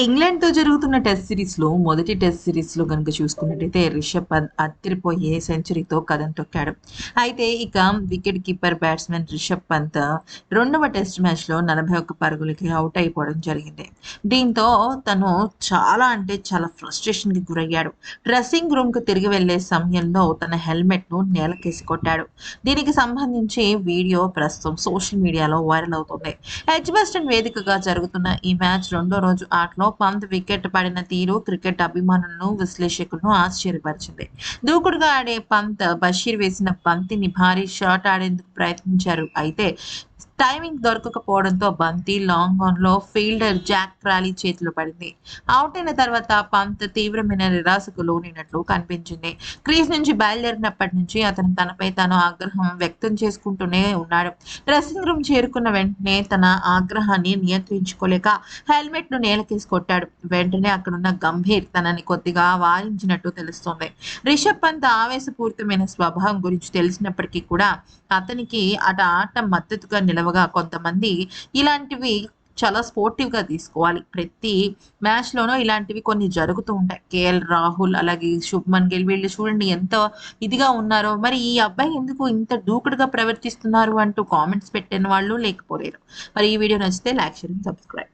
ఇంగ్లాండ్‌తో జరుగుతున్న టెస్ట్ సిరీస్‌లో మొదటి టెస్ట్ సిరీస్‌లో గనుక చూసుకున్నట్టయితే రిషబ్ పంత్ అత్తిరిపోయే సెంచరీతో కథం తొక్కాడు. అయితే ఇక wicket keeper batsmen Rishabh Pant రెండవ టెస్ట్ మ్యాచ్‌లో 41 పరుగులకి అవుట్ అయిపోవడం జరిగింది. దీంతో తను చాలా అంటే చాలా ఫ్రస్ట్రేషన్‌కి గురయ్యాడు. డ్రెస్సింగ్ రూమ్‌కి తిరిగి వెళ్ళే సమయంలో తన హెల్మెట్‌ను నేలకేసి కొట్టాడు. దీనికి సంబంధించి వీడియో ప్రస్తుతం సోషల్ మీడియాలో వైరల్ అవుతుంది హెచ్ ఎడ్జ్‌బాస్టన్ వేదికగా జరుగుతున్న ఈ మ్యాచ్ రెండో రోజు ఆటలో పంత్ వికెట్ పడిన తీరు క్రికెట్ అభిమానులను, విశ్లేషకులను ఆశ్చర్యపరిచింది. దూకుడుగా ఆడే పంత్ బషీర్ వేసిన బంతిని భారీ షాట్ ఆడేందుకు ప్రయత్నించారు. అయితే టైమింగ్ దొరకకపోవడంతో బంతి లాంగ్ ఆన్‌లో ఫీల్డర్ జాక్ క్రాలీ చేతిలో పడింది. అవుట్ అయిన తర్వాత పంత్ తీవ్రమైన నిరాశకు లోనినట్లు కనిపించింది. క్రీజ్ నుంచి బయలుదేరినప్పటి నుంచి అతను తనపై తను ఆగ్రహం వ్యక్తం చేసుకుంటూనే ఉన్నాడు. డ్రెస్సింగ్ రూమ్ చేరుకున్న వెంటనే తన ఆగ్రహాన్ని నియంత్రించుకోలేక హెల్మెట్‌ను నేలకేసి కొట్టాడు. వెంటనే అక్కడున్న గంభీర్ తనని కొద్దిగా వారించినట్టు తెలుస్తోంది. రిషబ్ పంత్ ఆవేశపూరితమైన స్వభావం గురించి తెలిసినప్పటికీ కూడా అతనికి అట ఆట మద్దతుగా నిలవగా కొంతమంది ఇలాంటివి చాలా స్పోర్టివ్‌గా తీసుకోవాలి. ప్రతి మ్యాచ్‌లోనూ ఇలాంటివి కొన్ని జరుగుతూ ఉంటాయి. కేఎల్ రాహుల్ అలాగే శుభ్మన్ గిల్ వీళ్ళు చూడండి ఎంత ఇదిగా ఉన్నారో మరి ఈ అబ్బాయి ఎందుకు ఇంత దూకుడుగా ప్రవర్తిస్తున్నారు అంటూ కామెంట్స్ పెట్టిన వాళ్ళు లేకపోలేరు. మరి ఈ వీడియో నచ్చితే లైక్, షేర్ సబ్స్క్రైబ్.